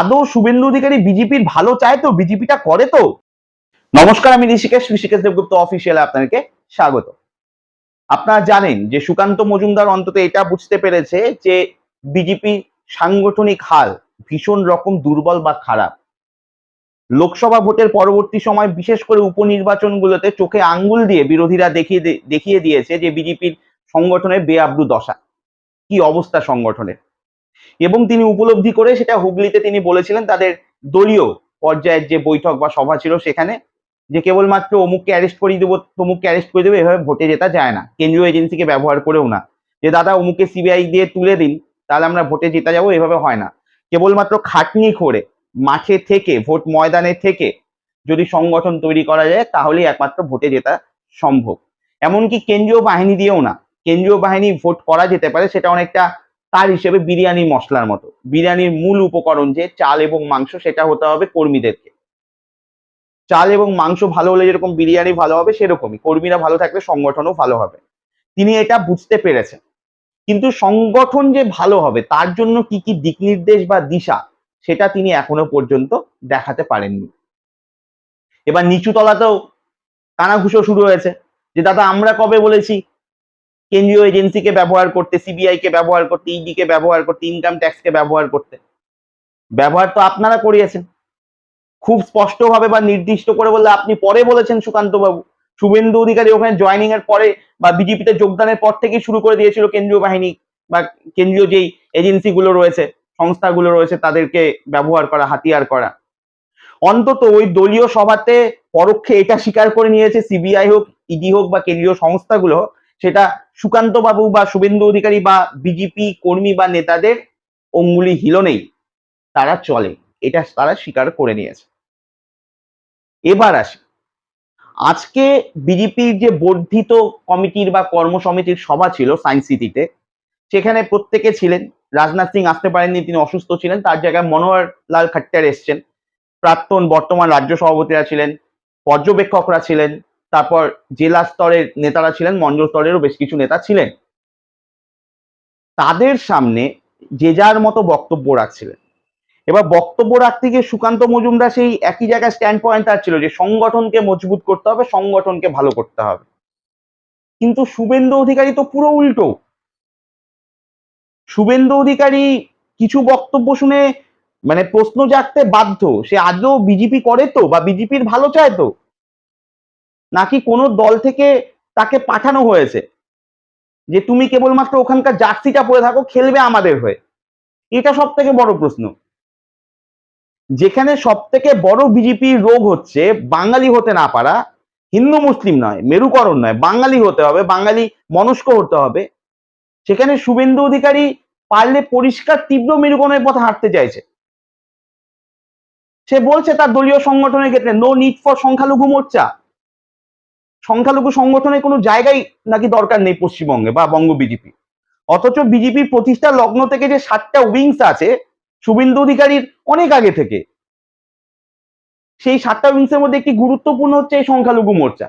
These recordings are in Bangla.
আদৌ শুভেন্দু অধিকারী বিজেপির ভালো চায় তো? বিজেপিটা করে তো? নমস্কার, আমি ঋষিকেশ ঋষিকেশ দেবগুপ্ত অফিসিয়ালে আপনাকে স্বাগত। আপনারা জানেন যে সুকান্ত মজুমদার অন্তত এটা বুঝতে পেরেছে যে বিজেপি সাংগঠনিক হাল ভীষণ রকম দুর্বল বা খারাপ। লোকসভা ভোটের পরবর্তী সময় বিশেষ করে উপনির্বাচনগুলোতে চোখে আঙ্গুল দিয়ে বিরোধীরা দেখিয়ে দেখিয়ে দিয়েছে যে বিজেপির সংগঠনের বেআব্রু দশা। কি অবস্থা সংগঠনের? এবং তিনি উপলব্ধি করে সেটা হুগলিতে তিনি বলেছিলেন তাদের দলীয় পর্যায়ের যে বৈঠক বা সভা ছিল সেখানে যে কেবলমাত্র অমুককে অ্যারেস্ট করিয়ে দেবো, তমুককে অ্যারেস্ট করে দেবো, এভাবে ভোটে জেতা যায় না। কেন্দ্রীয় এজেন্সিকে ব্যবহার করেও না। যে দাদা অমুককে সিবিআই দিয়ে তুলে দিন, তাহলে আমরা ভোটে জেতা যাব, এভাবে হয় না। কেবলমাত্র খাটনি করে, মাঠে থেকে, ভোট ময়দানে থেকে যদি সংগঠন তৈরি করা যায়, তাহলেই একমাত্র ভোটে জেতা সম্ভব। এমনকি কেন্দ্রীয় বাহিনী দিয়েও না। কেন্দ্রীয় বাহিনী ভোট করা যেতে পারে, সেটা অনেকটা তার হিসেবে বিরিয়ানি মশলার মতো। বিরিয়ানির মূল উপকরণ যে চাল এবং মাংস, সেটা হতে হবে কর্মীদেরকে। চাল এবং মাংস ভালো হলে যেরকম বিরিয়ানি ভালো হবে, সেরকমই। কর্মীরা ভালো থাকলে সংগঠনও ভালো হবে। তিনি এটা বুঝতে পেরেছেন। কিন্তু সংগঠন যে ভালো হবে, তার জন্য কি কি দিক নির্দেশ বা দিশা, সেটা তিনি এখনও পর্যন্ত দেখাতে পারেননি। এবার নিচু তলাতেও কানাঘুষো শুরু হয়েছে। যে, দাদা, আমরা কবে বলেছি কেন্দ্রীয় এজেন্সিকে ব্যবহার করতে সিবিআই কে ব্যবহার করতে ইডি কে ব্যবহার করতে ইনকাম ট্যাক্স কে ব্যবহার করতে। ব্যবহার তো আপনারা করিয়েছেন। খুব স্পষ্টভাবে বা নির্দিষ্ট করে বললে আপনি পরে বলেছেন সুকান্ত বাবু শুভেন্দু অধিকারী ওখানে জয়েনিং এর পরে বা বিজেপিতে যোগদানের পর থেকেই শুরু করে দিয়েছিল কেন্দ্রীয় বাহিনী বা কেন্দ্রীয় যেই এজেন্সিগুলো রয়েছে, সংস্থাগুলো রয়েছে, তাদেরকে ব্যবহার করা, হাতিয়ার করা। অন্তত ওই দলীয় সভাতে পরোক্ষে এটা স্বীকার করে নিয়েছে সিবিআই হোক ইডি হোক বা কেন্দ্রীয় সংস্থাগুলো, সেটা সুকান্ত বাবু বা শুভেন্দু অধিকারী বা বিজেপি কর্মী বা নেতাদের অঙ্গুলি হিল নেই তারা চলে। এটা তারা স্বীকার করে নিয়েছে। এবার আসি। আজকে বিজেপির যে বর্ধিত কমিটির বা কর্ম সমিতির সভা ছিল সায়েন্স সিটিতে সেখানে প্রত্যেকে ছিলেন। রাজনাথ সিং আসতে পারেননি, তিনি অসুস্থ ছিলেন। তার জায়গায় মনোহর লাল খট্টার এসছেন। প্রাক্তন বর্তমান রাজ্য সভাপতিরা ছিলেন। পর্যবেক্ষকরা ছিলেন। তারপর জেলা স্তরের নেতারা ছিলেন, মন্ডল স্তরেরও বেশ কিছু নেতা ছিলেন। তাদের সামনে যে যার মতো বক্তব্য রাখছিলেন। এবার বক্তব্য রাখতে গিয়ে সুকান্ত মজুমদার সেই একই জায়গায় স্ট্যান্ড পয়েন্ট তার ছিল যে, সংগঠনকে মজবুত করতে হবে, সংগঠনকে ভালো করতে হবে। কিন্তু শুভেন্দু অধিকারী তো পুরো উল্টো। শুভেন্দু অধিকারী কিছু বক্তব্য শুনে মানে প্রশ্ন জাগতে বাধ্য। সে আদৌ বিজেপি করে তো, বা বিজেপির ভালো চায় তো? নাকি কোনো দল থেকে তাকে পাঠানো হয়েছে? যে তুমি কেবলমাত্র ওখানকার জার্সিটা পরে থাকো, খেলবে আমাদের হয়ে। এটা সব থেকে বড় প্রশ্ন। যেখানে সব থেকে বড় বিজেপির রোগ হচ্ছে বাঙালি হতে না পারা হিন্দু মুসলিম নয়, মেরুকরণ নয়, বাঙালি হতে হবে, বাঙালি মনস্ক হতে হবে। সেখানে শুভেন্দু অধিকারী পারলে পরিষ্কার, তীব্র মেরুকরণের পথে হাঁটতে চাইছে। সে বলছে তার দলীয় সংগঠনের ক্ষেত্রে নো নিড ফর সংখ্যালঘু মোর্চা। সংখ্যালঘু সংগঠনের কোনো জায়গায় নাকি দরকার নেই পশ্চিমবঙ্গে বা বঙ্গ বিজেপি। অথচ বিজেপির প্রতিষ্ঠা লগ্ন থেকে যে সাতটা উইংস আছে, শুভেন্দু অধিকারীর অনেক আগে থেকে, সেই সাতটা উইংসের মধ্যে একটি গুরুত্বপূর্ণ হচ্ছে এই সংখ্যালঘু মোর্চা।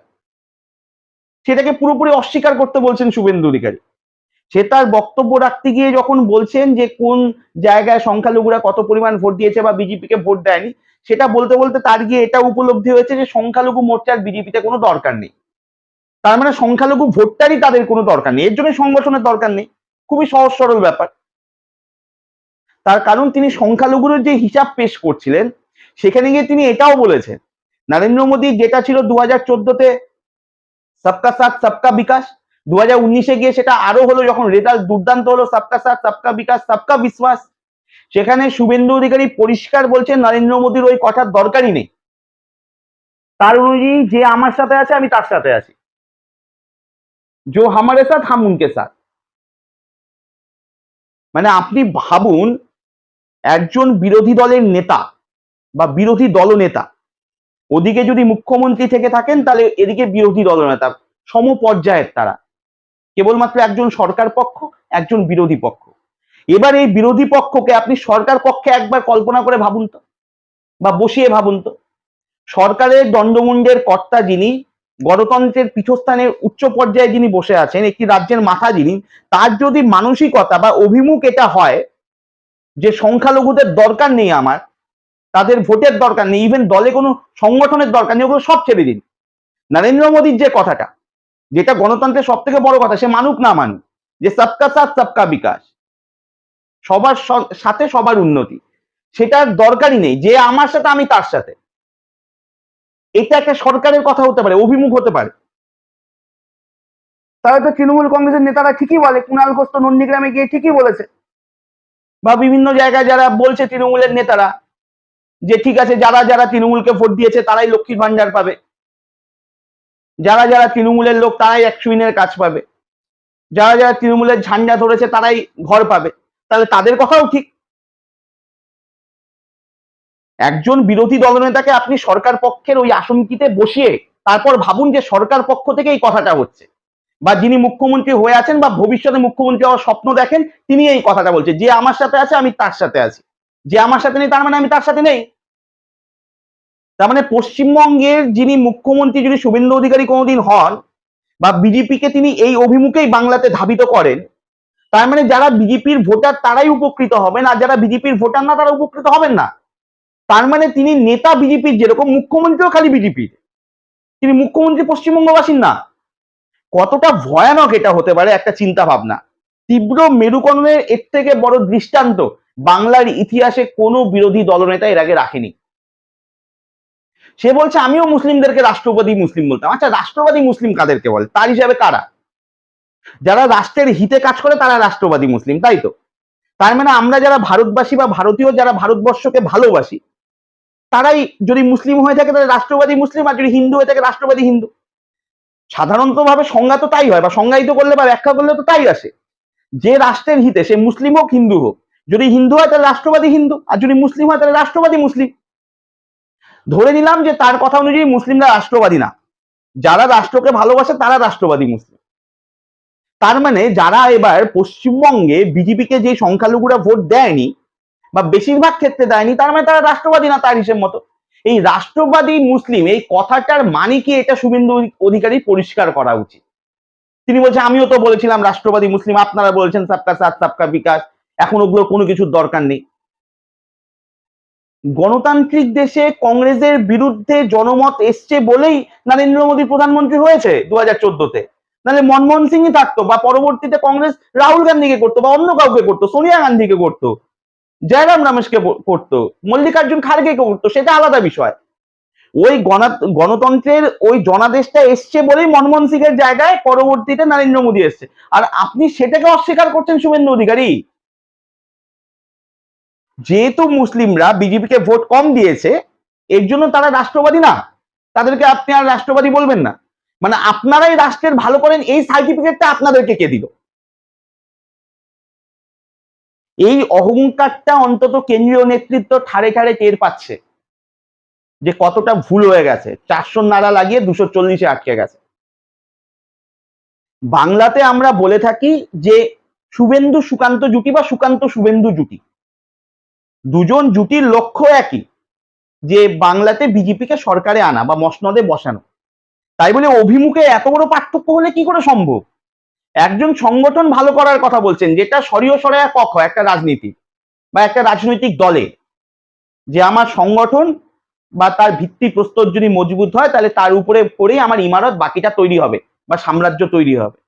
সেটাকে পুরোপুরি অস্বীকার করতে বলছেন শুভেন্দু অধিকারী। সে তার বক্তব্য রাখতে গিয়ে যখন বলছেন যে কোন জায়গায় সংখ্যালঘুরা কত পরিমাণ ভোট দিয়েছে বা বিজেপিকে ভোট দেয়নি, সেটা বলতে বলতে তার গিয়ে এটা উপলব্ধি হয়েছে যে সংখ্যালঘু মোর্চার বিজেপিতে কোনো দরকার নেই। তার মানে সংখ্যালঘু ভোটটারই তাদের কোনো দরকার নেই। এর জন্য সংগঠনের দরকার নেই। খুবই সহজ সরল ব্যাপার। তার কারণ তিনি সংখ্যালঘুর যে হিসাব পেশ করছিলেন, সেখানে গিয়ে তিনি এটাও বলেছেন, নরেন্দ্র মোদী যেটা ছিল দু হাজার চোদ্দতে সবকা সাথ, সবকা বিকাশ দু হাজার উনিশে গিয়ে সেটা আরও হলো যখন রেজাল্ট দুর্দান্ত হলো, সবকা সাথ, সবকা বিকাশ, সবকা বিশ্বাস। সেখানে শুভেন্দু অধিকারী পরিষ্কার বলছেন, নরেন্দ্র মোদীর ওই কথার দরকারই নেই। তার অনুযায়ী যে আমার সাথে আছে, আমি তার সাথে আছি। জো হামারে সাথ হাম উনকে সাথ মানে আপনি ভাবুন একজন বিরোধী দলের নেতা বা বিরোধী দলনেতা ওদিকে যদি মুখ্যমন্ত্রী থেকে থাকেন তাহলে এদিকে বিরোধী দলনেতা সমপর্যায়ের তারা কেবলমাত্র একজন সরকার পক্ষ একজন বিরোধী পক্ষ এবার এই বিরোধী পক্ষকে আপনি সরকার পক্ষে একবার কল্পনা করে ভাবুন তো, বা বসিয়ে ভাবুন তো। সরকারের দণ্ডমুণ্ডের কর্তা যিনি গণতন্ত্রের পীঠস্থানের উচ্চ পর্যায়ে যিনি বসে আছেন, একটি রাজ্যের মাথা যিনি, তার যদি মানসিকতা বা অভিমুখ এটা হয়, যে সংখ্যালঘুদের দরকার নেই আমার, তাদের ভোটের দরকার নেই ইভেন দলে কোনো সংগঠনের দরকার নেই, ওগুলো সব ছেড়ে দিন। নরেন্দ্র মোদীর যে কথাটা, যেটা গণতন্ত্রের সব থেকে বড় কথা, সে মানুক না মানুক, যে সবকা সাথ, সবকা বিকাশ, সবার সাথে সবার উন্নতি, সেটার দরকারই নেই, যে আমার সাথে আমি তার সাথে। এটা একটা সরকারের কথা হতে পারে, অভিমুখ হতে পারে। তাহলে তো তৃণমূল কংগ্রেসের নেতারা ঠিকই বলে কুণাল ঘোষ তো নন্দীগ্রামে গিয়ে ঠিকই বলেছে। বা বিভিন্ন জায়গায় যারা বলছে তৃণমূলের নেতারা, যে ঠিক আছে, যারা যারা তৃণমূলকে ভোট দিয়েছে তারাই লক্ষ্মীর ভান্ডার পাবে। যারা যারা তৃণমূলের লোক তারাই একশো দিনের কাজ পাবে। যারা যারা তৃণমূলের ঝান্ডা ধরেছে তারাই ঘর পাবে। তাহলে তাদের কথাও ঠিক। একজন বিরোধী দলনেতাকে আপনি সরকার পক্ষের ওই আসনটিতে বসিয়ে তারপর ভাবুন যে সরকার পক্ষ থেকে এই কথাটা হচ্ছে। বা যিনি মুখ্যমন্ত্রী হয়ে আছেন বা ভবিষ্যতে মুখ্যমন্ত্রী হওয়ার স্বপ্ন দেখেন, তিনি এই কথাটা বলছে। যে আমার সাথে আছে, আমি তার সাথে আছি। যে আমার সাথে নেই, তার মানে আমি তার সাথে নেই। তার মানে পশ্চিমবঙ্গের যিনি মুখ্যমন্ত্রী যদি শুভেন্দু অধিকারী কোনোদিন হন বা বিজেপিকে তিনি এই অভিমুখেই বাংলাতে ধাবিত করেন, তার মানে যারা বিজেপির ভোটার তারাই উপকৃত হবেন, আর যারা বিজেপির ভোটার না, তারা উপকৃত হবেন না। তার মানে তিনি নেতা বিজেপির যেরকম মুখ্যমন্ত্রীও খালি বিজেপির তিনি মুখ্যমন্ত্রী পশ্চিমবঙ্গবাসীর না। কতটা ভয়ানক এটা হতে পারে একটা চিন্তা ভাবনা তীব্র মেরুকরণের এর থেকে বড় দৃষ্টান্ত বাংলার ইতিহাসে কোনো বিরোধী দলনেতা এর আগে রাখেনি। সে বলছে, আমিও মুসলিমদেরকে রাষ্ট্রবাদী মুসলিম বলতাম। আচ্ছা রাষ্ট্রবাদী মুসলিম কাদেরকে বলে? তার হিসাবে কারা? যারা রাষ্ট্রের হিতে কাজ করে তারা রাষ্ট্রবাদী মুসলিম, তাই তো? তার মানে আমরা যারা ভারতবাসী বা ভারতীয়, যারা ভারতবর্ষকে ভালোবাসি তারাই যদি মুসলিম হয়ে থাকে, তাহলে রাষ্ট্রবাদী মুসলিম, আর যদি হিন্দু হয়ে থাকে, রাষ্ট্রবাদী হিন্দু। সাধারণত ভাবে সংজ্ঞা তো তাই হয়, বা সংজ্ঞায়িত করলে বা ব্যাখ্যা করলে তো তাই আসে। যে রাষ্ট্রের হিতে সে মুসলিম হোক, হিন্দু হোক, যদি হিন্দু হয়, তাহলে রাষ্ট্রবাদী হিন্দু, আর যদি মুসলিম হয়, তাহলে রাষ্ট্রবাদী মুসলিম। ধরে নিলাম যে তার কথা অনুযায়ী মুসলিমরা রাষ্ট্রবাদী না। যারা রাষ্ট্রকে ভালোবাসে, তারা রাষ্ট্রবাদী মুসলিম। তার মানে যারা এবার পশ্চিমবঙ্গে বিজেপিকে যে সংখ্যালঘুরা ভোট দেয়নি বা বেশিরভাগ ক্ষেত্রে দেয়নি, তার মানে তারা রাষ্ট্রবাদী না তার হিসেব মতো। এই রাষ্ট্রবাদী মুসলিম, এই কথাটার মানে কি এটা শুভেন্দু অধিকারী পরিষ্কার করা উচিত। তিনি বলছেন, আমিও তো বলেছিলাম রাষ্ট্রবাদী মুসলিম, আপনারা বলছেন সাবকা সাথ, সাবকা বিকাশ, এখন ওগুলোর কোনো কিছুর দরকার নেই। গণতান্ত্রিক দেশে কংগ্রেসের বিরুদ্ধে জনমত এসছে বলেই নরেন্দ্র মোদী প্রধানমন্ত্রী হয়েছে দু হাজার চোদ্দতে। নাহলে মনমোহন সিংই থাকতো, বা পরবর্তীতে কংগ্রেস রাহুল গান্ধীকে করতো, বা অন্য কাউকে করতো, সোনিয়া গান্ধীকে করতো। জয়রাম রমেশকে করতো মল্লিকার্জুন খাড়গে করতো সেটা আলাদা বিষয়। ওই গণতন্ত্রের ওই জনাদেশটা এসছে বলেই মনমোহন সিং এর জায়গায় পরবর্তীতে নরেন্দ্র মোদী এসছে। আর আপনি সেটাকে অস্বীকার করছেন শুভেন্দু অধিকারী। যেহেতু মুসলিমরা বিজেপিকে ভোট কম দিয়েছে, এর জন্য তারা রাষ্ট্রবাদী না। তাদেরকে আপনি আর রাষ্ট্রবাদী বলবেন না। মানে আপনারাই রাষ্ট্রের ভালো করেন, এই সার্টিফিকেটটা আপনাদেরকে কে দিল? এই অহংকারটা অন্তত কেন্দ্রীয় নেতৃত্ব ঠাড়ে ঠাড়ে টের পাচ্ছে যে কতটা ভুল হয়ে গেছে। চারশো নাড়া লাগিয়ে দুশো চল্লিশে আটকে গেছে। বাংলাতে আমরা বলে থাকি যে শুভেন্দু সুকান্ত জুটি বা সুকান্ত শুভেন্দু জুটি। দুজন জুটির লক্ষ্য একই, যে বাংলাতে বিজেপিকে সরকারে আনা বা মসনদে বসানো। তাই বলে অভিমুখে এত বড় পার্থক্য হলে কি করে সম্ভব? একজন সংগঠন ভালো করার কথা বলছেন, যেটা সরিয় সরায়া পক্ষ, একটা রাজনীতি বা একটা রাজনৈতিক দলে। যে আমার সংগঠন বা তার ভিত্তি প্রস্তর যদি মজবুত হয়, তাহলে তার উপরে পরেই আমার ইমারত বাকিটা তৈরি হবে বা সাম্রাজ্য তৈরি হবে।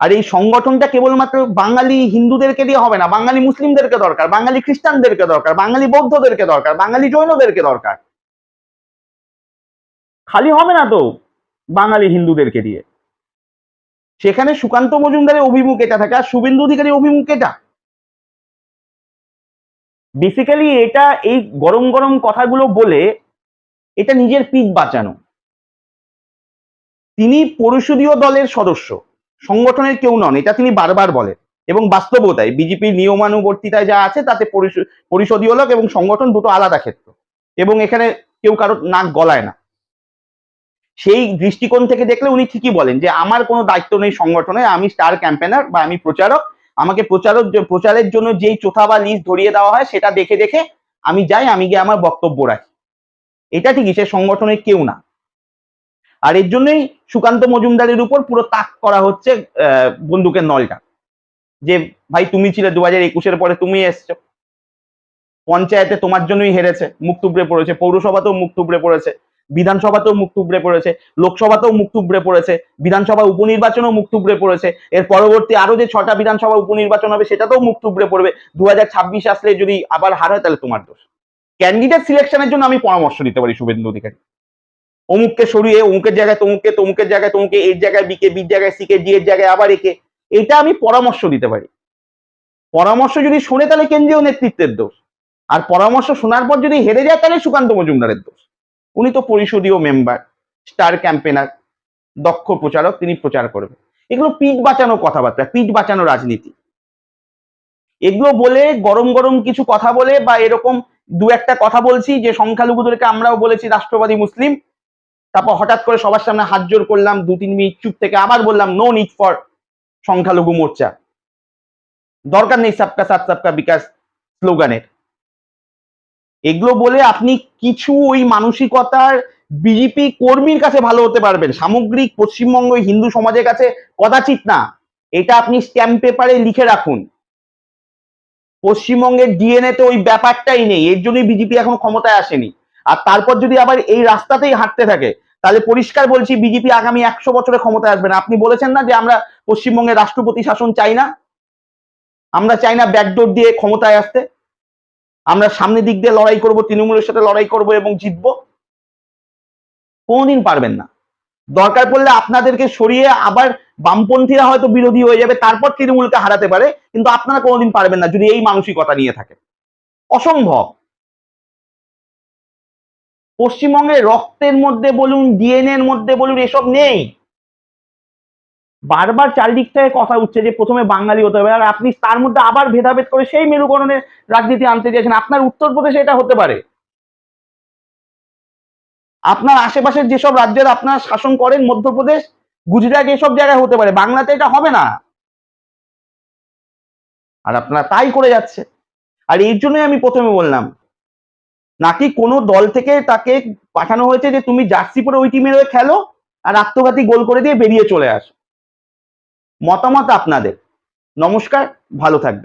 আর এই সংগঠনটা কেবলমাত্র বাঙালি হিন্দুদেরকে দিয়ে হবে না, বাঙালি মুসলিমদেরকে দরকার, বাঙালি খ্রিস্টানদেরকে দরকার, বাঙালি বৌদ্ধদেরকে দরকার, বাঙালি জৈনদেরকে দরকার। খালি হবে না তো বাঙালি হিন্দুদেরকে দিয়ে। সেখানে সুকান্ত মজুমদারের অভিমুখ এটা থাকে, আর শুভেন্দু অধিকারী অভিমুখ এটা। বেসিক্যালি এটা এই গরম গরম কথাগুলো বলে এটা নিজের পিক বাঁচানো। তিনি পরিষদীয় দলের সদস্য, সংগঠনের কেউ নন, এটা তিনি বারবার বলেন। এবং বাস্তবতায় বিজেপির নিয়মানুবর্তিতায় যা আছে তাতে পরিষ- পরিষদীয় লোক এবং সংগঠন দুটো আলাদা ক্ষেত্র। এবং এখানে কেউ কারোর নাক গলায় না। সেই দৃষ্টিকোণ থেকে দেখলে উনি ঠিকই বলেন যে, আমার কোনো দায়িত্ব নেই সংগঠনে, আমি স্টার ক্যাম্পেনার বা আমি প্রচারক। আমাকে প্রচারক প্রচারের জন্য যেই চোথা বা লিস্ট ধরিয়ে দেওয়া হয়, সেটা দেখে দেখে আমি যাই, আমি গিয়ে আমার বক্তব্য রাখি। এটা ঠিকই, সে সংগঠনের কেউ না। আর এর জন্যই সুকান্ত মজুমদারের উপর পুরো তাক করা হচ্ছে বন্দুকের নলটা। যে, ভাই, তুমি ছিলে দু হাজার একুশের পরে তুমি এসছো। পঞ্চায়েতে তোমার জন্যই হেরেছে, মুখ তুবড়ে পড়েছে, পৌরসভাতেও মুখ পড়েছে। বিধানসভাতেও মুখ তুবড়ে পড়েছে, লোকসভাতেও মুখ তুবড়ে পড়েছে বিধানসভা উপনির্বাচনেও মুখ তুবড়ে পড়েছে, এর পরবর্তী আরও যে ছটা বিধানসভা উপনির্বাচন হবে সেটাতেও মুখ তুবড়ে পড়বে। দু আসলে যদি আবার হার হয় তাহলে তোমার দোষ। ক্যান্ডিডেট সিলেকশনের জন্য আমি পরামর্শ দিতে পারি শুভেন্দু অধিকারী। অমুককে সরিয়ে, অমুকের জায়গায় তমুককে, তমুকের জায়গায় তমুকে, এর জায়গায় বিকে বির জায়গায় সিকে ডি এর জায়গায় আবার একে এটা আমি পরামর্শ দিতে পারি। পরামর্শ যদি শোনে তাহলে কেন্দ্রীয় নেতৃত্বের দোষ। আর পরামর্শ শোনার পর যদি হেরে যায় তাহলে সুকান্ত মজুমদারের দোষ। উনি তো পরিষদীয় মেম্বার স্টার ক্যাম্পেনার দক্ষ প্রচারক, তিনি প্রচার করবেন। এগুলো পিঠ বাঁচানো কথাবার্তা, পিঠ বাঁচানো রাজনীতি। এগুলো বলে গরম গরম কিছু কথা বলে বা এরকম দু একটা কথা বলছি যে সংখ্যালঘুদেরকে আমরাও বলেছি রাষ্ট্রবাদী মুসলিম, তারপর হঠাৎ করে সবার সামনে হাত জোর করলাম, দু তিন মিনিট চুপ থেকে আবার বললাম নো নিড ফর সংখ্যালঘু মোর্চা। দরকার নেই সাবকা সাত সাবকা বিকাশ স্লোগানের। এগুলো বলে আপনি কিছু ওই মানসিকতার বিজেপি কর্মীর কাছে ভালো হতে পারবেন। সামগ্রিক পশ্চিমবঙ্গ হিন্দু সমাজের কাছে কদাচিৎ না। এটা আপনি স্ট্যাম্প পেপারে লিখে রাখুন। পশ্চিমবঙ্গের ডিএনএ তে ওই ব্যাপারটাই নেই। এর জন্যই বিজেপি এখন ক্ষমতায় আসেনি। আর তারপর যদি আবার এই রাস্তাতেই হাঁটতে থাকে, তাহলে পরিষ্কার বলছি বিজেপি আগামী একশো বছরে ক্ষমতায় আসবে না। আপনি বলেছেন না যে আমরা পশ্চিমবঙ্গে রাষ্ট্রপতি শাসন চাই না? আমরা চাই না ব্যাকডোর দিয়ে ক্ষমতায় আসতে। আমরা সামনের দিক দিয়ে লড়াই করব, তৃণমূলের সাথে লড়াই করব এবং জিতবো, কোনোদিন পারবেন না। দরকার পড়লে আপনাদেরকে সরিয়ে আবার বামপন্থীরা হয়তো বিরোধী হয়ে যাবে, তারপর তৃণমূলকে হারাতে পারে, কিন্তু আপনারা কোনোদিন পারবেন না যদি এই মানসিকতা নিয়ে থাকে। অসম্ভব। পশ্চিমবঙ্গে রক্তের মধ্যে বলুন ডিএনএ এর মধ্যে বলুন, এসব নেই। বারবার চারিদিক থেকে কথা উঠছে যে প্রথমে বাঙালি হতে হবে। আর আপনি তার মধ্যে আবার ভেদাভেদ করে সেই মেরুকরণের রাজনীতি আনতে চাইছেন আপনার উত্তরপ্রদেশে এটা হতে পারে। আপনার আশেপাশের যেসব রাজ্যের আপনার শাসন করেন, মধ্যপ্রদেশ, গুজরাট, এসব জায়গায় হতে পারে। বাংলাতে এটা হবে না। আর আপনারা তাই করে যাচ্ছে। আর এর জন্যই আমি প্রথমে বললাম, নাকি কোনো দল থেকে তাকে পাঠানো হয়েছে যে তুমি জার্সি পরে ওই টিমের হয়ে খেলো আর আত্মঘাতী গোল করে দিয়ে বেরিয়ে চলে আসো? মতামত আপনাদের। নমস্কার ভালো থাকবেন।